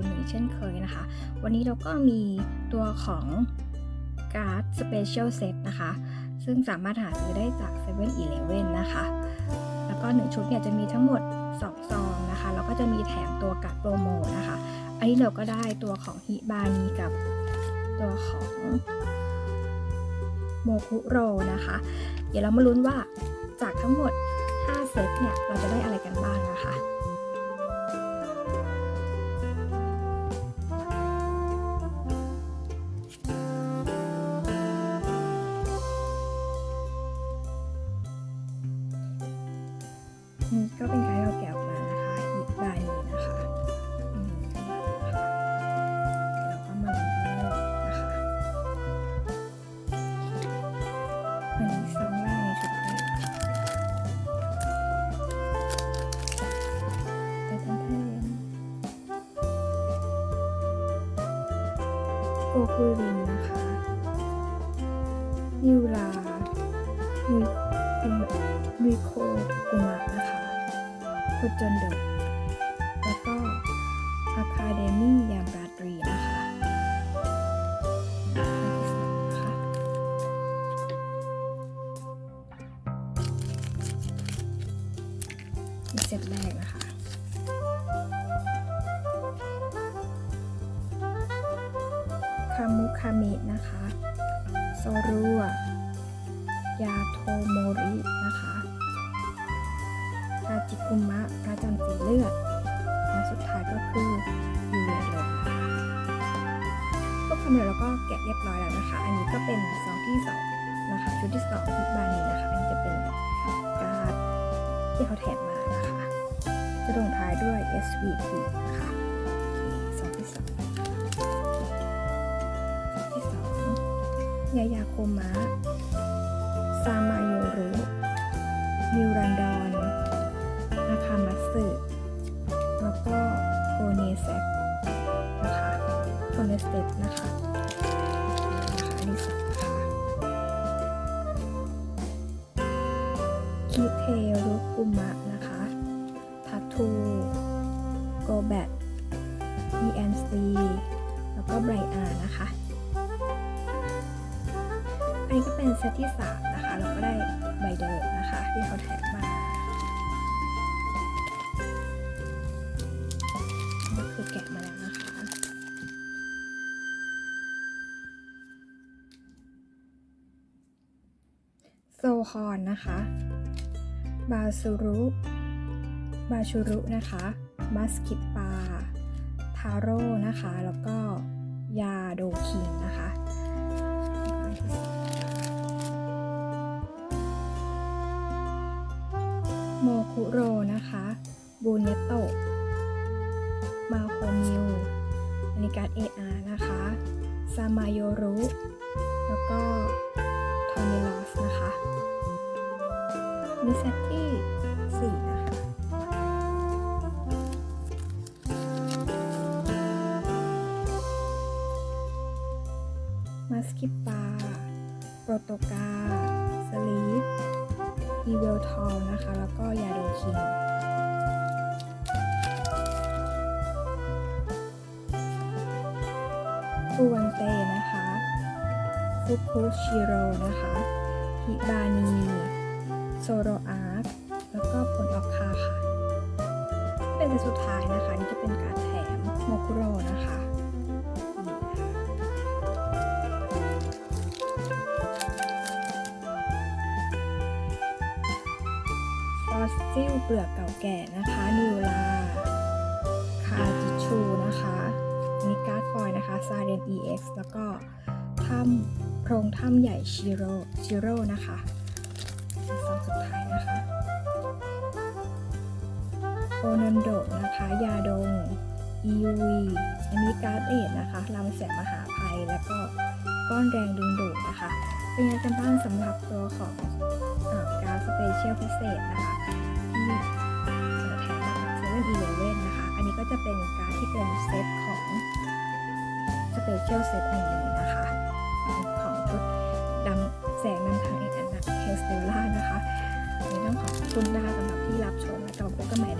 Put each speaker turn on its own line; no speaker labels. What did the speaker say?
101 เช่นเคยนะคะ วันนี้เราก็มีตัวของการ์ดสเปเชียลเซตนะคะ ซึ่งสามารถหาซื้อได้จาก7 e เ e ่ e อนะคะ แล้วก็ 1 ชุดเนี่ยจะมีทั้งหมด 2 ซองนะคะ แล้วก็จะมีแถมตัวการ์ดโปรโมนะคะ อันนี้เราก็ได้ตัวของฮิบานีกับตัวของโมคุโรนะคะ เดี๋ยวเรามาลุ้นว่าจากทั้งหมด 5 เซตเนี่ย เราจะได้อะไรกันบ้างนะคะ นี่ก็เป็นการเราแกะออกมานะคะอีกใบหนี้นะคะอืมนะคะเดี๋ยวเราก็มาลุ้นกันเลยนะคะอันนี้ซองแรกในชุดแรกเต้นเต้นเต้โกคูรินนะคะ โคจนเดอะแล้วก็อะคาเดมี่ยามราตรีนะคะที่สองนะคะนี่เซตแรกนะคะคามุคามินะคะ โซรัวยาโทโมริ เรียบร้อยแล้วนะคะ อันนี้ก็เป็นซองที่สองนะคะชุดที่สองที่บานีนะคะ อันนี้จะเป็นการ์ดที่เขาแถมมานะคะ จะลงท้ายด้วย SVP นะคะซองที่สองซองที่สองยายาโคมะซามาโยรุมิวรันดอนนาคามัตสึแล้วก็โกเนเซกนะคะโกเนสเตปนะคะ คิเทรุกุมะนะคะทัตทูโกแบท ENC แล้วก็ไบรอานะคะ อันนี้ก็เป็นเซตที่ 3 นะคะ เราก็ได้ใบเดิมนะคะ ที่เขาแถมมา โซฮอนนะคะ บาซูรุ บาชูรุนะคะ มัสคิปปา ทาโร่นะคะ แล้วก็ยาโดคิงนะคะโมคุโรนะคะ บูเนโตะ มาโคมิวอนิการ AR นะคะ ซามาโยรุ แล้วก็ทอมิล นะคะมีเซตที่ 4 นะคะมาสคิปปาโปรโตกาสลีฟอีเวลทอลนะคะ แล้วก็ยาโดคิงฟูวันเตนะคะฟุคุชิโร่นะคะ ฮิบานี โซโรอาร์ตแล้วก็ผลออกคาค่ะเป็นเซตสุดท้ายนะคะ นี่จะเป็นการแถมโมคุโรนะคะฟอสซิลเปลือกเก่าแก่นะคะ นิวลา คาจิชูนะคะนิการ์ดฟอยนะคะ ซาเรน EX แล้วก็ถ้ำ รงถ้ำใหญ่ชิโร่ชิโร่นะคะซองสุดท้ายนะคะโอนันโดนะคะ ยาดง EUV อันนี้การ์ดเอทนะคะลำแสงมหาภัย แล้วก็ก้อนแรงดึงดูดนะคะ เป็นยังไงกันบ้างสำหรับตัวของอการ์ดสเปเชียลพิเศษนะคะที่เอ่อแถมมาจากเซเว่นอีเลเว่นนะคะ อันนี้ก็จะเป็นการดที่เป็นเซตของสเปเชียลเซตอันนี้ เบลล่านะคะวันนี้ต้องขอบคุณนะคะสำหรับที่รับชมและกลับาพบกันใหม่